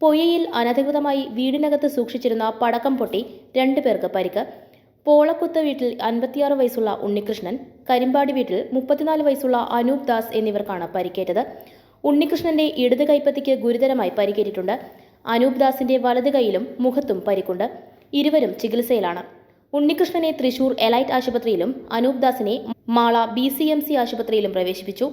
പൊയ്യയിൽ അനധികൃതമായി വീടിനകത്ത് സൂക്ഷിച്ചിരുന്ന പടക്കം പൊട്ടി രണ്ടു പേർക്ക് പരിക്ക്. പോളക്കുത്ത് വീട്ടിൽ അൻപത്തിയാറ് വയസ്സുള്ള ഉണ്ണികൃഷ്ണൻ കരിമ്പാടി വീട്ടിൽ മുപ്പത്തിനാല് വയസ്സുള്ള അനൂപ് ദാസ് എന്നിവർക്കാണ് പരിക്കേറ്റത്. ഉണ്ണികൃഷ്ണന്റെ ഇടത് കൈപ്പത്തിക്ക് ഗുരുതരമായി പരിക്കേറ്റിട്ടുണ്ട്. അനൂപ് ദാസിന്റെ വലത് കൈയിലും മുഖത്തും പരിക്കുണ്ട്. ഇരുവരും ചികിത്സയിലാണ്. ഉണ്ണികൃഷ്ണനെ തൃശൂർ എലൈറ്റ് ആശുപത്രിയിലും Anoop ദാസിനെ Mala B C M C ആശുപത്രിയിലും പ്രവേശിപ്പിച്ചു.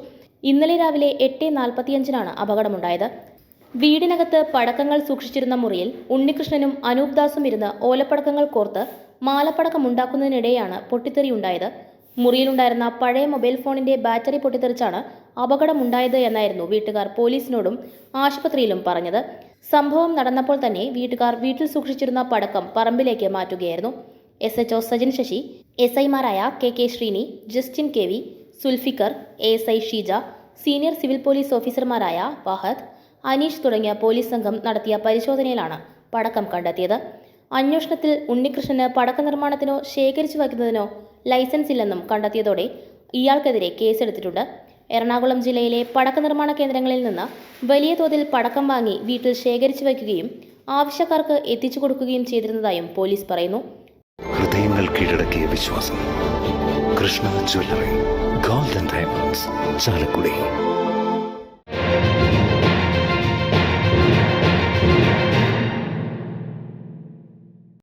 ഇന്നലെ രാവിലെ എട്ട് നാൽപ്പത്തിയഞ്ചിനാണ് അപകടമുണ്ടായത്. വീടിനകത്ത് പടക്കങ്ങൾ സൂക്ഷിച്ചിരുന്ന മുറിയിൽ ഉണ്ണികൃഷ്ണനും അനൂപ് ദാസും ഇരുന്ന് ഓലപ്പടക്കങ്ങൾ കോർത്ത് മാലപ്പടക്കമുണ്ടാക്കുന്നതിനിടെയാണ് പൊട്ടിത്തെറിയുണ്ടായത് മുറിയിലുണ്ടായിരുന്ന പഴയ മൊബൈൽ ഫോണിന്റെ ബാറ്ററി പൊട്ടിത്തെറിച്ചാണ് അപകടമുണ്ടായത് എന്നായിരുന്നു വീട്ടുകാർ പോലീസിനോടും ആശുപത്രിയിലും പറഞ്ഞത്. സംഭവം നടന്നപ്പോൾ തന്നെ വീട്ടുകാർ വീട്ടിൽ സൂക്ഷിച്ചിരുന്ന പടക്കം പറമ്പിലേക്ക് മാറ്റുകയായിരുന്നു. S H O Sajin Sasi S ഐമാരായ K K Srini Justin K V Sulfikar A S I Sheeja senior civil police ഓഫീസർമാരായ വഹദ് അനീഷ് തുടങ്ങിയ പോലീസ് സംഘം നടത്തിയ പരിശോധനയിലാണ് പടക്കം കണ്ടെത്തിയത്. അന്വേഷണത്തിൽ ഉണ്ണികൃഷ്ണന് പടക്ക നിർമ്മാണത്തിനോ ശേഖരിച്ചു വയ്ക്കുന്നതിനോ ലൈസൻസ് ഇല്ലെന്നും കണ്ടെത്തിയതോടെ ഇയാൾക്കെതിരെ കേസെടുത്തിട്ടുണ്ട്. എറണാകുളം ജില്ലയിലെ പടക്ക നിർമ്മാണ കേന്ദ്രങ്ങളിൽ നിന്ന് വലിയ തോതിൽ പടക്കം വാങ്ങി വീട്ടിൽ ശേഖരിച്ചു വയ്ക്കുകയും ആവശ്യക്കാർക്ക് എത്തിച്ചു കൊടുക്കുകയും ചെയ്തിരുന്നതായും പോലീസ് പറയുന്നു. ഹൃദയങ്ങൾ കീഴടക്കിയ വിശ്വാസം. Krishna jewellery golden diamonds Chalakudy.